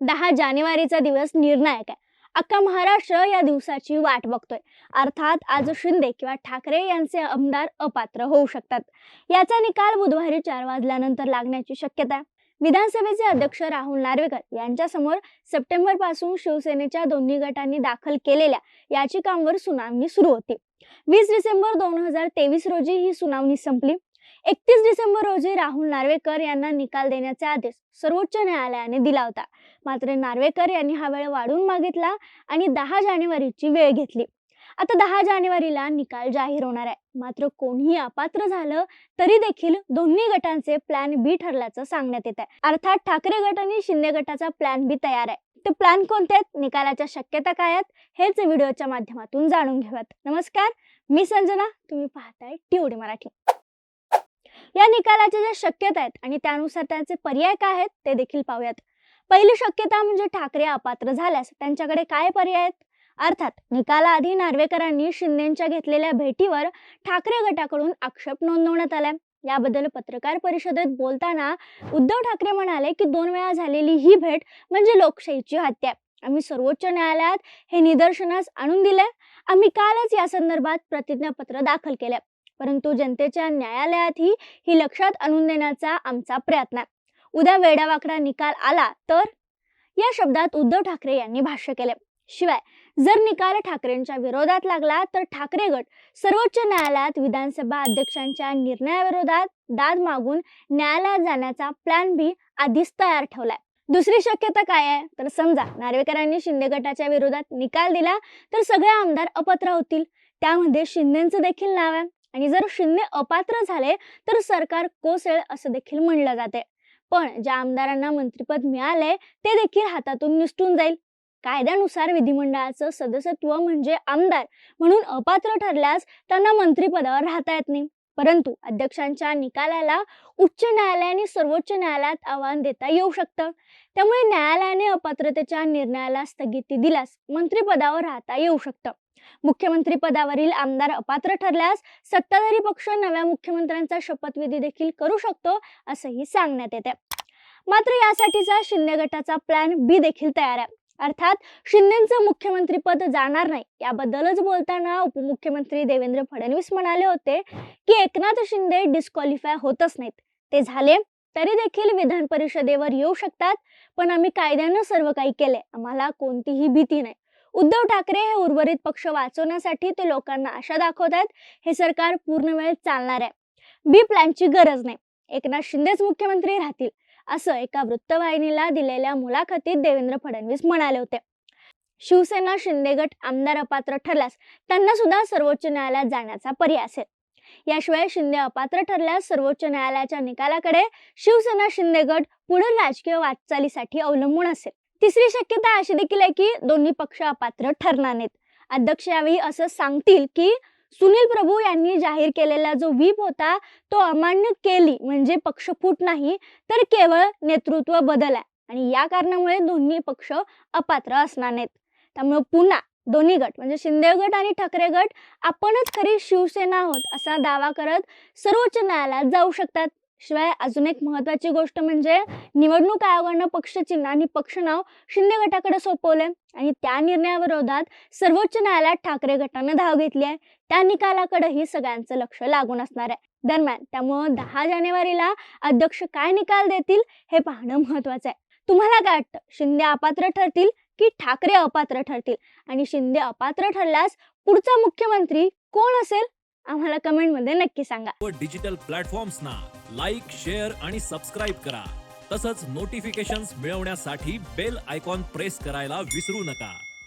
दहा जानेवारीचा दिवस निर्णायक आहे. अख्खा महाराष्ट्र या दिवसाची वाट बघतोय. अर्थात आज शिंदे किंवा ठाकरे यांचे आमदार अपात्र होऊ शकतात. याचा निकाल बुधवारी चार वाजल्यानंतर लागण्याची शक्यता आहे. विधानसभेचे अध्यक्ष राहुल नार्वेकर यांच्यासमोर सप्टेंबरपासून शिवसेनेच्या दोन्ही गटांनी दाखल केलेल्या याचिकांवर सुनावणी सुरू होती. वीस डिसेंबर दोन हजार तेवीस रोजी ही सुनावणी संपली. एकतीस डिसेंबर रोजी राहुल नार्वेकर यांना निकाल देण्याचे आदेश सर्वोच्च न्यायालयाने दिला होता. मात्र नार्वेकर यांनी हा वेळ वाढवून मागितला आणि दहा जानेवारीची वेळ घेतली. आता दहा जानेवारीला निकाल जाहीर होणार आहे. मात्र कोणीही अपात्र झालं तरी देखील दोन्ही गटांचे प्लॅन बी ठरल्याचं सांगण्यात येत आहे. अर्थात ठाकरे गट आणि शिंदे गटाचा प्लॅन बी तयार आहे. ते प्लॅन कोणते आहेत? निकालाच्या शक्यता काय आहेत? हेच व्हिडिओच्या माध्यमातून जाणून घेऊयात. नमस्कार मी संजना. तुम्ही पाहताय टीओडी मराठी. या निकालाच्या ज्या शक्यता आहेत आणि त्यानुसार त्यांचे पर्याय काय आहेत ते देखील पाहूयात. पहिली शक्यता म्हणजे ठाकरे अपात्र झाल्यास त्यांच्याकडे काय पर्याय आहेत? अर्थात निकालाआधी नार्वेकरांनी शिंदेच्या घेतलेल्या भेटीवर ठाकरे गटाकडून आक्षेप नोंदवण्यात आलाय. याबद्दल पत्रकार परिषदेत बोलताना उद्धव ठाकरे म्हणाले की दोन वेळा झालेली ही भेट म्हणजे लोकशाहीची हत्या आहे. आम्ही सर्वोच्च न्यायालयात हे निदर्शनास आणून दिले आम्ही कालच या संदर्भात प्रतिज्ञापत्र दाखल केले परंतु जनतेच्या न्यायालयातही ही लक्षात आणून देण्याचा आमचा प्रयत्न आहे. उद्या वेडावाकडा निकाल आला तर? या शब्दात उद्धव ठाकरे यांनी भाष्य केले. शिवाय जर निकाल ठाकरेंच्या विरोधात लागला तर ठाकरे गट सर्वोच्च न्यायालयात विधानसभा अध्यक्षांच्या निर्णयाविरोधात दाद मागून न्यायालयात जाण्याचा प्लॅन बी आधीच तयार ठेवलाय. दुसरी शक्यता काय आहे? तर समजा नार्वेकरांनी शिंदे गटाच्या विरोधात निकाल दिला तर सगळे आमदार अपत्र होतील. त्यामध्ये शिंदेचं देखील नाव आहे. आणि जर शिंदे अपात्र झाले तर सरकार कोसळेल असं देखील म्हणलं जाते. पण ज्या आमदारांना मंत्रिपद मिळाले ते देखील हातातून निसटून जाईल. कायद्यानुसार विधिमंडळाचं सदस्यत्व म्हणजे आमदार. म्हणून अपात्र ठरल्यास त्यांना मंत्रिपदावर राहता येत नाही. परंतु अध्यक्षांच्या निकालाला उच्च न्यायालयाने सर्वोच्च न्यायालयात आव्हान देता येऊ शकतं. त्यामुळे न्यायालयाने अपात्रतेच्या निर्णयाला स्थगिती दिल्यास मंत्रिपदावर राहता येऊ शकतं. मुख्यमंत्री पदावरील आमदार अपात्र ठरल्यास सत्ताधारी पक्ष नव्या मुख्यमंत्र्यांचा शपथविधी देखील करू शकतो असंही सांगण्यात येते मात्र यासाठीचा शिंदे गटाचा प्लॅन बी देखील तयार आहे. अर्थात शिंदेचं मुख्यमंत्रीपद जाणार नाही याबद्दलच बोलताना उपमुख्यमंत्री देवेंद्र फडणवीस म्हणाले होते की एकनाथ शिंदे डिस्क्वालिफाय होतच नाहीत. ते झाले तरी देखील विधान परिषदेवर येऊ शकतात पण आम्ही कायद्यानं सर्व काही केले आम्हाला कोणतीही भीती नाही. उद्धव ठाकरे हे उर्वरित पक्ष वाचवण्यासाठी ते लोकांना आशा दाखवत आहेत. हे सरकार पूर्ण वेळ चालणार आहे. बी प्लॅनची गरज नाही. एकनाथ शिंदेच मुख्यमंत्री राहतील असं एका वृत्तवाहिनीला दिलेल्या मुलाखतीत देवेंद्र फडणवीस म्हणाले होते. शिवसेना शिंदे गट आमदार अपात्र ठरल्यास त्यांना सुद्धा सर्वोच्च न्यायालयात जाण्याचा पर्याय असेल. याशिवाय शिंदे अपात्र ठरल्यास सर्वोच्च न्यायालयाच्या निकालाकडे शिवसेना शिंदे गट पुढील राजकीय वाटचालीसाठी अवलंबून असेल. तिसरी शक्यता अशी देखील आहे की दोन्ही पक्ष अपात्र ठरणार नाहीत. अध्यक्ष यावेळी असं सांगतील की सुनील प्रभू यांनी जाहीर केलेला जो व्हीप होता तो अमान्य केली म्हणजे पक्षफूट नाही तर केवळ नेतृत्व बदल आहे आणि या कारणामुळे दोन्ही पक्ष अपात्र असणार नाहीत. त्यामुळे पुन्हा दोन्ही गट म्हणजे शिंदे गट आणि ठाकरे गट आपणच खरी शिवसेना आहोत असा दावा करत सर्वोच्च न्यायालयात जाऊ शकतात. शिवाय अजून एक महत्वाची गोष्ट म्हणजे निवडणूक आयोगानं पक्षचिन्ह आणि पक्ष नाव शिंदे गटाकडे सोपवले आणि त्या निर्णयाविरोधात सर्वोच्च न्यायालयात ठाकरे गटानं धाव घेतली आहे. त्या निकालाकडेही सगळ्यांचं लक्ष लागून असणार आहे. दरम्यान त्यामुळं दहा जानेवारीला अध्यक्ष काय निकाल देतील हे पाहणं महत्वाचं आहे. तुम्हाला काय वाटतं? शिंदे अपात्र ठरतील की ठाकरे अपात्र ठरतील? आणि शिंदे अपात्र ठरल्यास पुढचा मुख्यमंत्री कोण असेल? आम्हाला कमेंटमध्ये नक्की सांगा. डिजिटल प्लॅटफॉर्म्सना लाईक शेअर आणि सबस्क्राईब करा. तसंच नोटिफिकेशन्स मिळवण्यासाठी बेल आयकॉन प्रेस करायला विसरू नका.